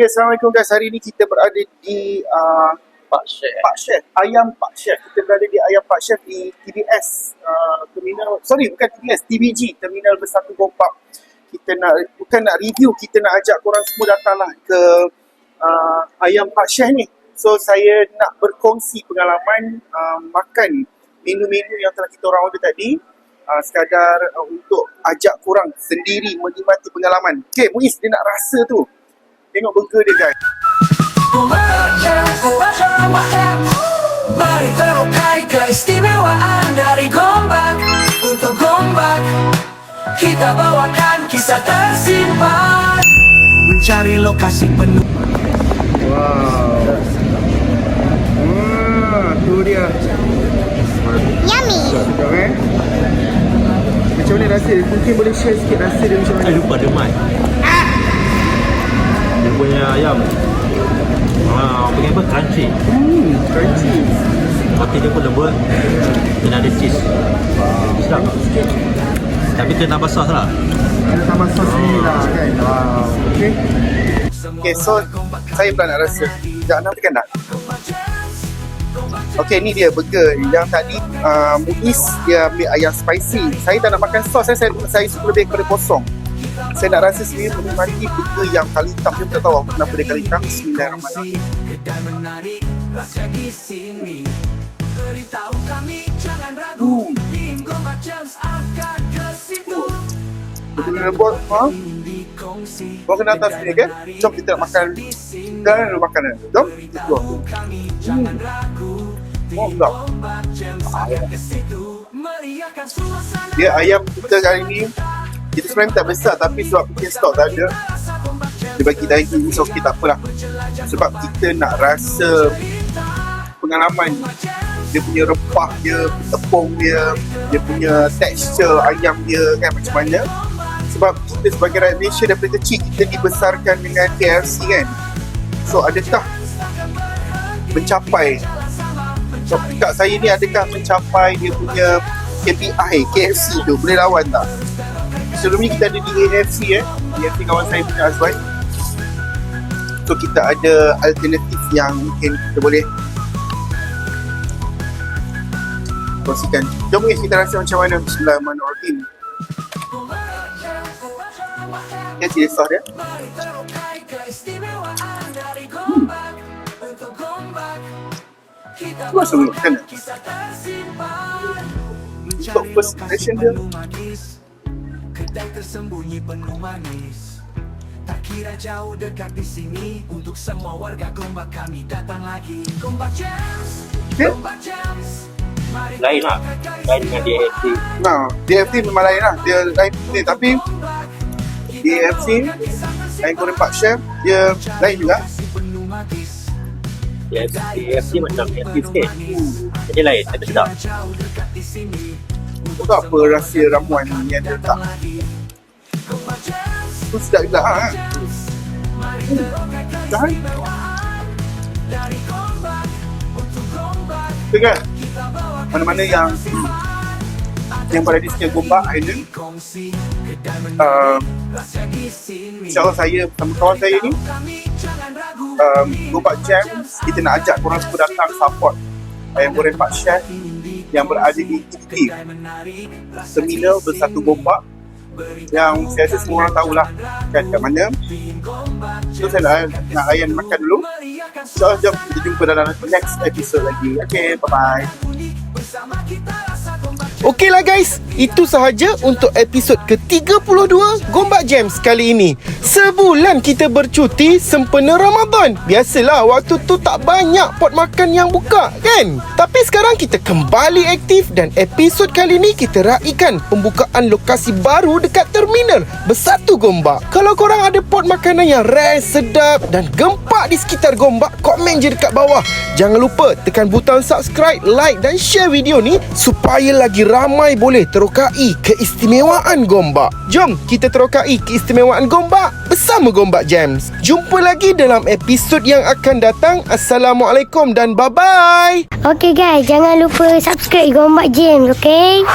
Okay, Assalamualaikum guys. Hari ni kita berada di uh, Pak Syekh. Pak Chef, Ayam Pak Chef. Kita berada di Ayam Pak Chef di TBS uh, Terminal, sorry bukan TBS, TBG, Terminal Bersatu Gopak. Kita nak, bukan nak review, kita nak ajak korang semua datanglah ke uh, Ayam Pak Chef ni. So saya nak berkongsi pengalaman uh, makan menu-menu yang telah kita orang order tadi. Uh, sekadar uh, untuk ajak korang sendiri menikmati pengalaman. Okay, Muiz dia nak rasa tu. Tengok burger dia guys. Mari terokai keistimewaan dari Gombak Untuk Gombak Kita bawakan kisah tersimpan Mencari lokasi penuh Wow. Ah, tu dia. Yummy. Sedap eh. Macam mana rasa? Mungkin boleh share sikit rasa dia macam mana? Saya lupa dia mat. Dia punya ayam. Ah, apa apa crunchy. Hmm, crunchy. Roti dia pun lembut. Dan ada cheese. Sedap. Tapi kena tambah sos lah. Ada tambah sos ni lah kan. Wow. Okay. Okay, so saya pula nak rasa. Sekejap, nak tekan tak? Okay, ni dia burger. Yang tadi uh, Muiz dia ambil ayam spicy. Saya tak nak makan sos. Saya, saya, saya suka lebih kepada kosong. Saya nak rasa sendiri menikmati burger yang kali tak tahu apa kenapa dia kali. Dan Hmm. Situ Burger lembut. Ha? Kau kena atas sini kan? Jom kita nak makan Sekarang dulu makanan Jom kita keluar ragu Oh Meriahkan suasana Dia ayam kita kali ni Kita sebenarnya tak besar Tapi sebab mungkin stok tak ada Dia bagi daging So okay tak apalah. Sebab kita nak rasa Pengalaman. Dia punya rempah dia Tepung dia Dia punya tekstur ayam dia kan macam mana. Sebab kita sebagai rakyat Malaysia Daripada kecil kita dibesarkan dengan KFC kan. So adakah Mencapai? So, kat saya ni adakah mencapai dia punya KPI KFC tu? Boleh lawan tak? Sebelum ni kita ada di AFC eh. AFC kawan saya punya Azwan So kita ada alternatif yang mungkin kita boleh kongsikan. Jom guys kita rasa macam mana? Bismillahirrahmanirrahim. Ya ciri sos dia. Tu rasa kisah tersimpan Untuk first impression dia Kedai tersembunyi penuh manis Tak kira jauh dekat di sini Untuk semua warga Gombak kami datang lagi Gombak Jams. Gombak Jams Lain lah. Lain dengan DFC. Nah, DFC memang lain lah Dia lain ni Tapi DFC Ayam goreng Pak Chef Dia lain juga penuh magis DFC macam DFC sikit. Jadi lain, tapi sedap. Jauh dekat di sini Tu tak apa rahsia ramuan yang dia letak Tu sedap juga ha kan? Hmm. Kan? Tu kan? Mana-mana yang yang pada di sekitar Gombak Island uh, InsyaAllah saya bersama kawan saya ni um, Gombak Jam Kita nak ajak korang semua datang support Ayam goreng Pak Chef yang berada di TT Terminal Bersatu Gombak yang saya rasa semua orang tahulah kan kat mana. So saya nak, nak Ayan makan dulu. So jom kita jumpa dalam next episode lagi. Okay bye bye Okeylah guys, itu sahaja untuk episod ke-32 Gombak Jams kali ini. Sebulan kita bercuti sempena Ramadan. Biasalah waktu tu tak banyak pot makan yang buka kan? Tapi sekarang kita kembali aktif dan episod kali ini kita raikan pembukaan lokasi baru dekat terminal Bersatu Gombak. Kalau korang ada pot makanan yang rare, sedap dan gempak di sekitar Gombak, komen je dekat bawah. Jangan lupa tekan butang subscribe, like dan share video ni supaya lagi ramai boleh terokai keistimewaan Gombak. Jom kita terokai keistimewaan Gombak bersama Gombak Jams. Jumpa lagi dalam episod yang akan datang. Assalamualaikum dan bye-bye. Okay guys, jangan lupa subscribe Gombak James, okay?